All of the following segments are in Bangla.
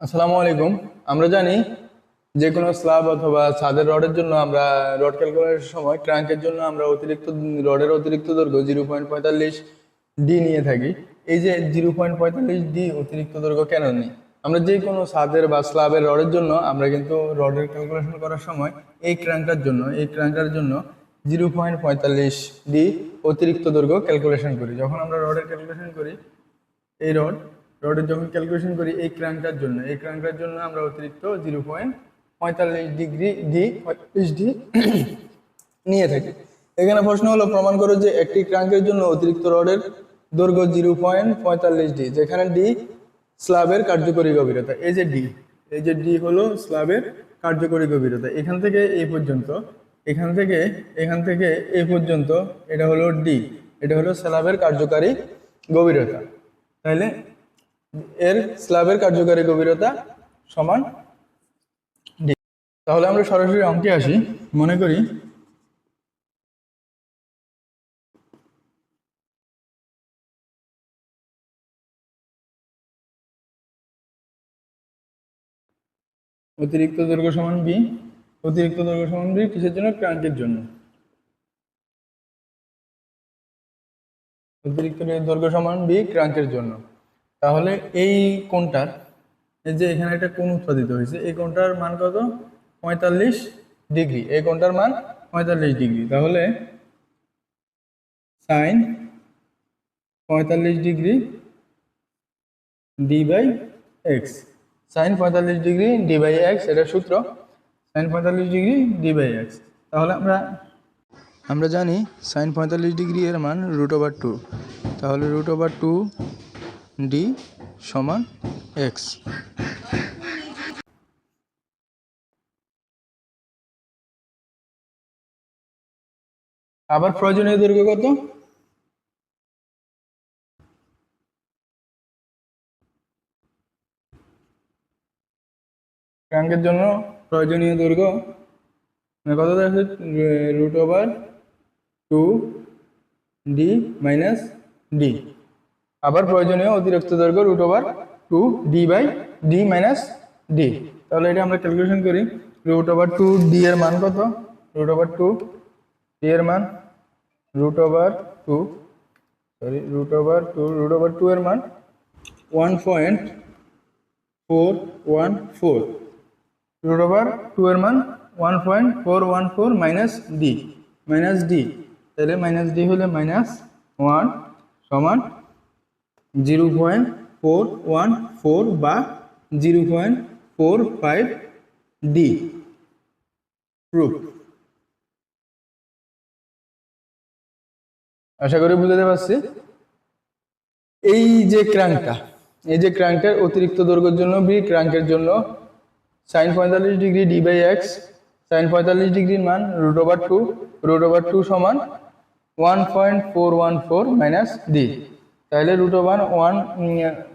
আসসালামু আলাইকুম। আমরা জানি যে কোনো স্ল্যাব অথবা ছাদের রডের জন্য আমরা রড ক্যালকুলেশনের সময় ট্রাঙ্কের জন্য আমরা অতিরিক্ত রডের অতিরিক্ত দৈর্ঘ্য জিরো পয়েন্ট পঁয়তাল্লিশ ডি নিয়ে থাকি। এই যে জিরো পয়েন্ট পঁয়তাল্লিশ ডি অতিরিক্ত দৈর্ঘ্য কেন নিই? আমরা যে কোনো ছাদের বা স্ল্যাবের রডের জন্য আমরা কিন্তু রডের ক্যালকুলেশন করার সময় এই ক্র্যাঙ্কটার জন্য, এই ক্র্যাঙ্কটার জন্য জিরো পয়েন্ট পঁয়তাল্লিশ ডি অতিরিক্ত দৈর্ঘ্য ক্যালকুলেশন করি। যখন আমরা রডের ক্যালকুলেশন করি, এই রড রডের যখন ক্যালকুলেশন করি এই ক্র্যাঙ্কটার জন্য। এই ক্র্যাঙ্কটার জন্য আমরা অতিরিক্ত জিরো পয়েন্ট পঁয়তাল্লিশ ডিগ্রি ডি পঁয়তাল্লিশ ডি নিয়ে থাকি। এখানে প্রশ্ন হলো, প্রমাণ করো যে একটি ক্র্যাঙ্কের জন্য অতিরিক্ত রডের দৈর্ঘ্য জিরো পয়েন্ট পঁয়তাল্লিশ ডি যেখানে ডি স্ল্যাবের কার্যকরী গভীরতা। এই যে ডি এই যে ডি হলো স্ল্যাবের কার্যকরী গভীরতা। এখান থেকে এই পর্যন্ত, এখান থেকে এখান থেকে এই পর্যন্ত, এটা হলো ডি এটা হলো স্ল্যাবের কার্যকারী গভীরতা। তাহলে এর স্ল্যাবের কার্যকারী গভীরতা সমান ডি তাহলে আমরা সরাসরি অঙ্কে আসি। মনে করি অতিরিক্ত দৈর্ঘ্য সমান বি অতিরিক্ত দৈর্ঘ্য সমান বি কিসের জন্য? ক্রাঙ্কের জন্য। অতিরিক্ত দৈর্ঘ্য সমান বি ক্রাঙ্কের জন্য। তাহলে এই কোণটার, এই যে এখানে একটা কোণ উৎপাদিত হয়েছে, এই কোণটার মান কত? পঁয়তাল্লিশ ডিগ্রি। এই কোণটার মান পঁয়তাল্লিশ ডিগ্রি। তাহলে সাইন পঁয়তাল্লিশ degree D by x. Sine পঁয়তাল্লিশ ডিগ্রি ডি বাই এক্স, এটা সূত্র। সাইন পঁয়তাল্লিশ ডিগ্রি ডি বাই এক্স। তাহলে আমরা আমরা জানি সাইন পঁয়তাল্লিশ ডিগ্রি এর মান রুট ওভার টু। তাহলে রুট ওভার টু ডি সমান এক্স। আবার প্রয়োজনীয় দৈর্ঘ্য কত? ট্যাঙ্কের জন্য প্রয়োজনীয় দৈর্ঘ্য মানে কত আছে root over two D minus D. আবার প্রয়োজনীয় অতিরিক্ত দৈর্ঘ্য root over two D by D minus D তাহলে এটা আমরা ক্যালকুলেশন করি। রুট ওভার টু ডি এর মান কত? রুট ওভার টু ডি এর মান। Root over two sorry root over two root over two এর মান one point four one four root over two এর মান one point four one four minus D minus D তাহলে মাইনাস ডি হলে মাইনাস ওয়ান সমান zero point four one four বা zero point four five D. Proof আশা করি বুঝতে পারছি? এই যে ক্রাঙ্কটা এই যে ক্রাঙ্কের অতিরিক্ত দৈর্ঘ্যের জন্য বি ক্রাঙ্কের জন্য সাইন পঁয়তাল্লিশ degree D by x sine পঁয়তাল্লিশ ডিগ্রির মান root over two root over two সমান one point four one four minus D তাহলে root over one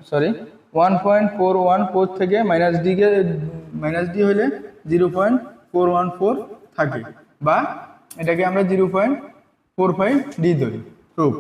sorry one point four one four থেকে মাইনাস ডিকে মাইনাস ডি হলে zero point four one four থাকে। বা এটাকে আমরা zero point four five D ধরি। প্রুফ